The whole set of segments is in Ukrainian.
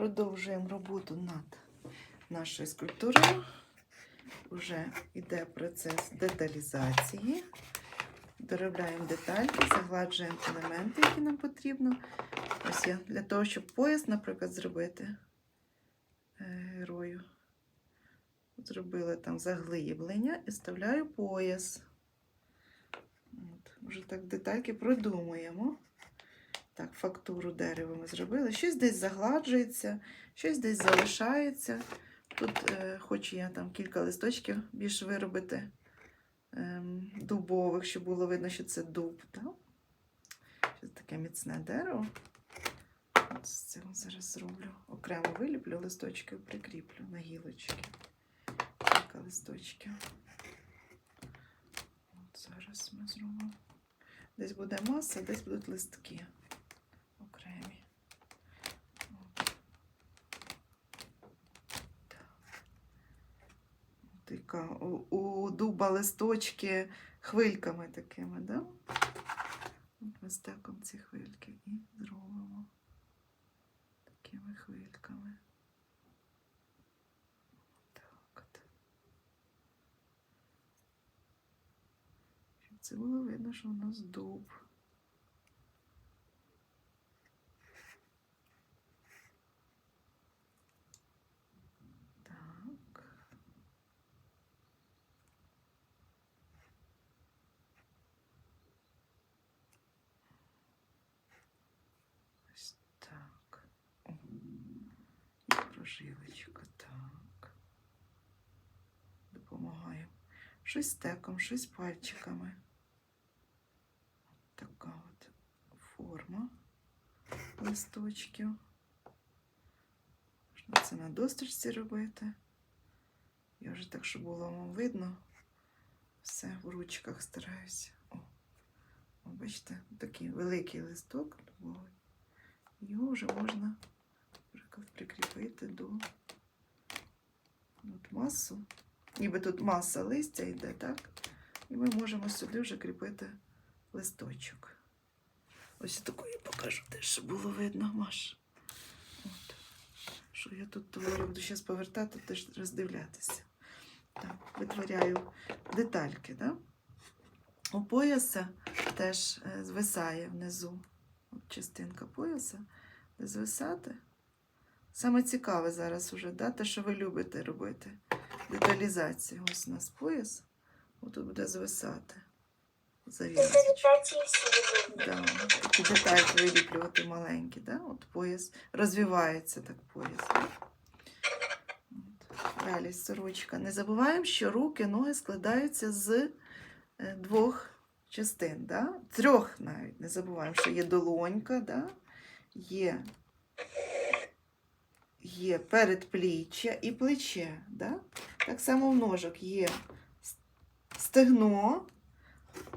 Продовжуємо роботу над нашою скульптурою. Уже йде процес деталізації. Доробляємо детальки, загладжуємо елементи, які нам потрібно. Ось я для того, щоб пояс, наприклад, зробити е, герою. Зробила там заглиблення і вставляю пояс. От, вже так детальки продумуємо. Так, фактуру дерева ми зробили. Щось десь загладжується, щось десь залишається. Тут е, хочу я там кілька листочків більш виробити ем, дубових, щоб було видно, що це дуб. Так? Щось таке міцне дерево. З цього зараз зроблю. Окремо виліплю листочки, прикріплю на гілочки. Кілька листочків. От зараз ми зробимо. Десь буде маса, десь будуть листки окремі. От. Так. От у, у дуба листочки хвильками такими, да? От ми ці хвильки і зробимо такими хвильками. Це було видно, що у нас дуб. Так. Ось так. О, і прожилочка, так. Допомагаю. Щось стеком, щось пальчиками. Така от форма листочків. Можна це на досточці робити. Я вже так, щоб було вам видно. Все в ручках стараюся. О, О бачите, такий великий листок дубовий. Його вже можна, наприклад, прикріпити до от масу. Ніби тут маса листя йде, так? І ми можемо сюди вже кріпити листочок. Ось такої покажу теж, щоб було видно, Маш. От. Що я тут творю, буду зараз повертати, теж роздивлятися. Так, витворяю детальки, да? У пояса теж е, звисає внизу. От частинка пояса, звисати. Саме цікаве зараз уже, да? те, що ви любите робити. Деталізація. Ось у нас пояс. Отут буде звисати. Презентації всі Да, такі виліплювати маленькі, да? От пояс розвивається так пояс. Далі сорочка. Не забуваємо, що руки, ноги складаються з е, двох частин, да? трьох навіть. Не забуваємо, що є долонька, да? є, є передпліччя і плече. Да? Так само в ножок є стегно,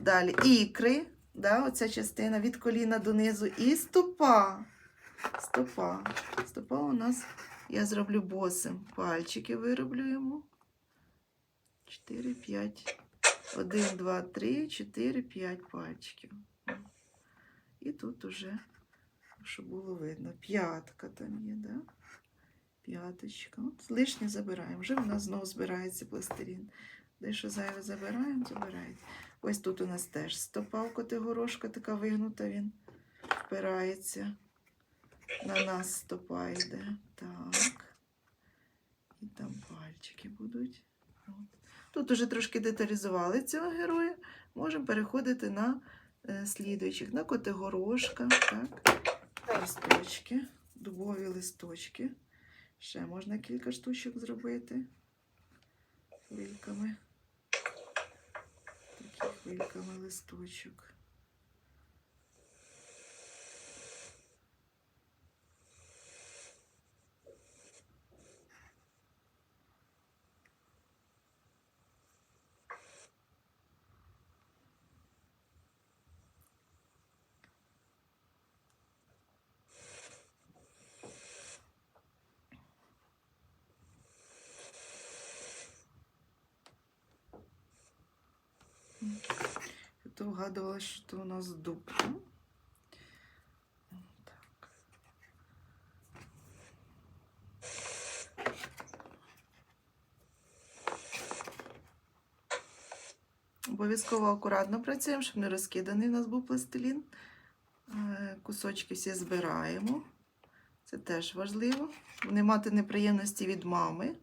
далі ікри, да, оця частина від коліна донизу, і стопа. Стопа. Стопа у нас, я зроблю босим. Пальчики вироблю йому. 4, 5. 1, 2, 3, 4, 5 пальчиків. І тут уже, щоб було видно, п'ятка там є, да? П'яточка. От лишнє забираємо. Вже в нас знову збирається пластирін. Дещо зайве забираємо, забирається. Ось тут у нас теж стопа у котигорошка така вигнута, він впирається. На нас стопа йде. Так. І там пальчики будуть. От. Тут уже трошки деталізували цього героя. Можемо переходити на е, слідуючих, на котигорошка. Так. Листочки, дубові листочки. Ще можна кілька штучок зробити. Хвильками. Такі хвильками листочок. то вгадувала, що це у нас дуб. Ну? Обов'язково акуратно працюємо, щоб не розкиданий у нас був пластилін. Е, кусочки всі збираємо. Це теж важливо. Не мати неприємності від мами.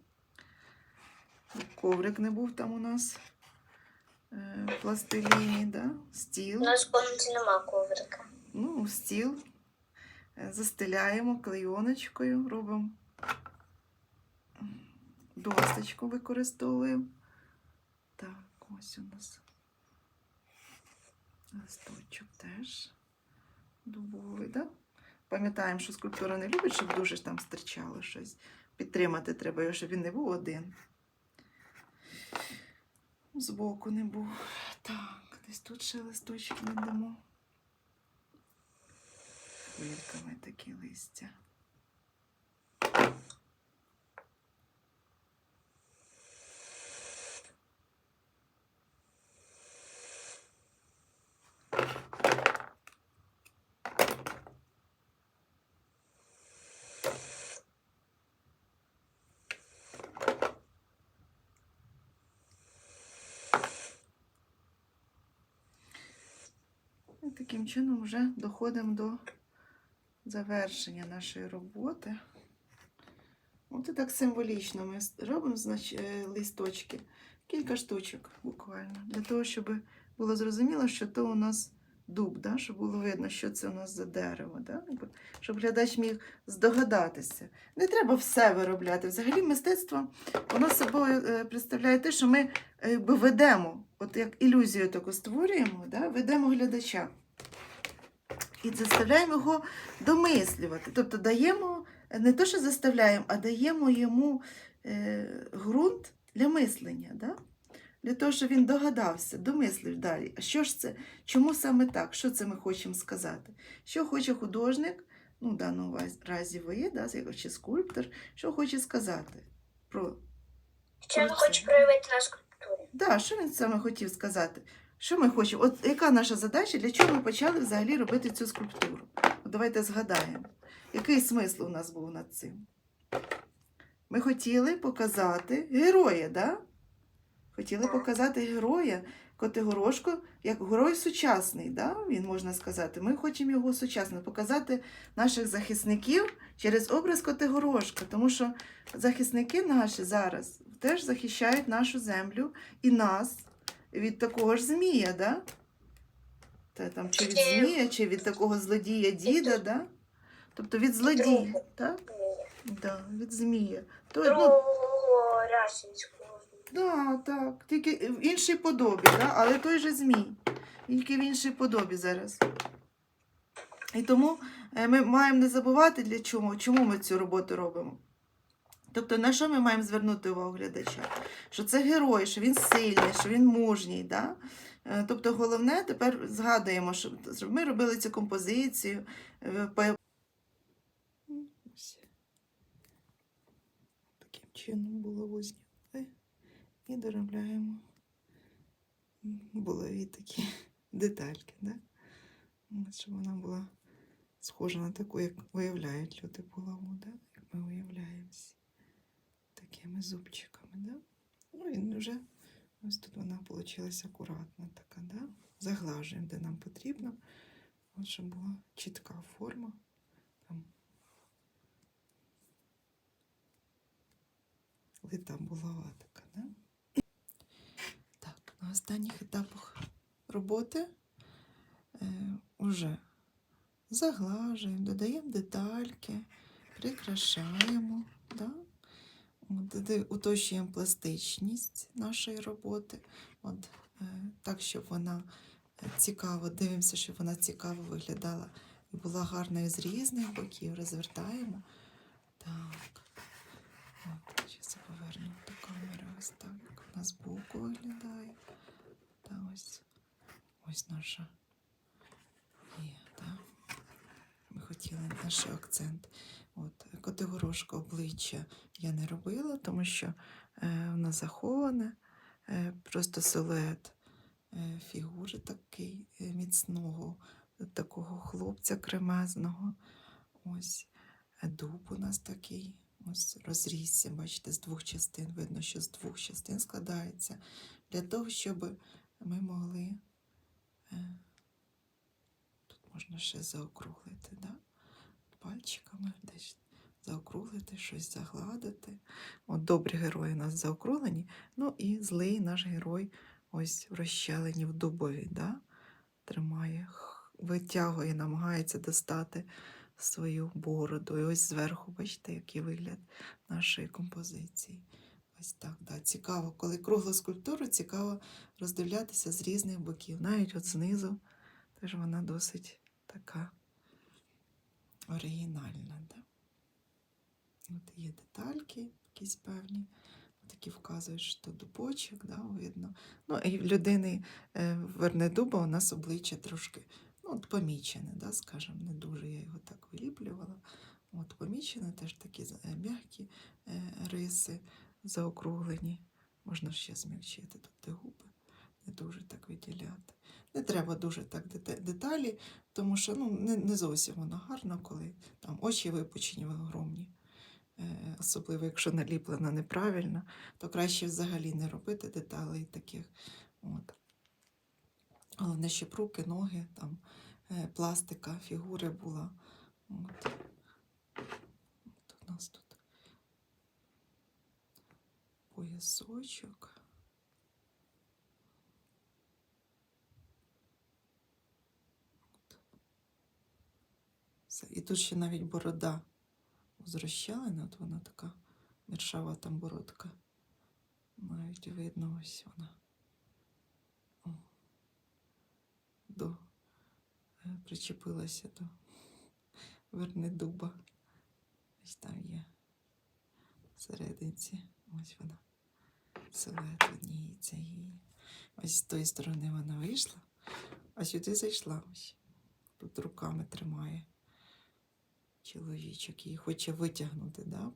Коврик не був там у нас пластиліні, да? стіл. У нас в комнаті нема коврика. Ну, стіл е, застеляємо клейоночкою, робимо досточку використовуємо. Так, ось у нас листочок теж дубовий, да? Пам'ятаємо, що скульптура не любить, щоб дуже там стирчало щось. Підтримати треба його, щоб він не був один. Збоку не був. Так, десь тут ще листочки не дамо. Хвильками такі листя. Таким чином вже доходимо до завершення нашої роботи. От і так символічно ми робимо е, листочки, кілька штучок буквально, для того, щоб було зрозуміло, що то у нас дуб, да? щоб було видно, що це у нас за дерево, да? Щоб глядач міг здогадатися. Не треба все виробляти. Взагалі мистецтво воно собою е, представляє те, що ми е, ведемо, от як ілюзію таку створюємо, да? ведемо глядача. І заставляємо його домислювати. Тобто даємо не те, що заставляємо, а даємо йому е, ґрунт для мислення. Да? Для того, щоб він догадався, домислив далі. А що ж це? Чому саме так? Що це ми хочемо сказати? Що хоче художник, ну, в даному разі ви, да, чи скульптор, що хоче сказати про Що він хоче проявити на скульптурі? Да, що він саме хотів сказати? Що ми хочемо? От яка наша задача, для чого ми почали взагалі робити цю скульптуру? От давайте згадаємо, який смисл у нас був над цим? Ми хотіли показати героя, да? Хотіли показати героя Котигорошко як герой сучасний, да? він можна сказати. Ми хочемо його сучасно показати наших захисників через образ Котигорошка, тому що захисники наші зараз теж захищають нашу землю і нас від такого ж змія, да? Та, там, чи від змія, чи від такого злодія діда, да? Тобто від злодія, так? Да, від змія. То, ну. Да, так. Тільки в іншій подобі, да? але той же змій. Тільки в іншій подобі зараз. І тому е, ми маємо не забувати, для чому, чому ми цю роботу робимо. Тобто, на що ми маємо звернути увагу глядача? Що це герой, що він сильний, що він мужній. Да? Е, Тобто, головне, тепер згадуємо, що ми робили цю композицію. е. Таким чином булаву зняли і доробляємо булаві такі детальки, да? Щоб вона була схожа на таку, як уявляють люди булаву, да? як ми уявляємося такими зубчиками. Да? Ну і вже ось тут вона вийшла акуратна така, да? заглажуємо, де нам потрібно, от, щоб була чітка форма. Там лита булава така, да? Так, на останніх етапах роботи е, уже заглажуємо, додаємо детальки, прикрашаємо, уточнюємо пластичність нашої роботи, от, е, так, щоб вона е, цікаво, дивимося, щоб вона цікаво виглядала і була гарною з різних боків, розвертаємо. Так. От, зараз я поверну до камери. Ось так, вона збоку виглядає. Та ось, ось наша є? Ми хотіли наш акцент. От, Котигорошко обличчя я не робила, тому що е, воно заховане, е, просто силует е, фігури такий е, міцного, такого хлопця кремезного. Ось е, дуб у нас такий. Ось розрісся, бачите, з двох частин. Видно, що з двох частин складається. Для того, щоб ми могли. е, Тут можна ще заокруглити, да? Пальчиками десь заокруглити, щось загладити. От добрі герої у нас заокруглені. Ну і злий наш герой ось в розщелені в дубові, да? тримає, витягує, намагається достати свою бороду. І ось зверху, бачите, який вигляд нашої композиції. Ось так, да. Цікаво, коли кругла скульптура, цікаво роздивлятися з різних боків. Навіть от знизу теж вона досить така оригінальна. Да? От є детальки якісь певні, такі вказують, що дубочок, да, видно. Ну, і в людини е, Вернедуба у нас обличчя трошки ну, от помічене, да, скажімо, не дуже я його так виліплювала. От помічене теж такі е, м'які е, риси заокруглені. Можна ще змягчити тут де губи, не дуже так виділяти. Не треба дуже так деталі, тому що ну, не, не зовсім воно гарно, коли там очі випучені огромні. Е, Особливо, якщо наліплено неправильно, то краще взагалі не робити деталей таких. От. Головне, щоб руки, ноги, там, е, пластика, фігури була. От. От у нас тут поясочок. От. Все. І тут ще навіть борода зрощалена, от вона така мершава там бородка. Навіть видно ось вона. О. До, е, причепилася до вернедуба. Ось там є всерединці. Ось вона. Силует видніється її. Ось з тої сторони вона вийшла, а сюди зайшла ось. Тут руками тримає чоловічок. Її хоче витягнути, да,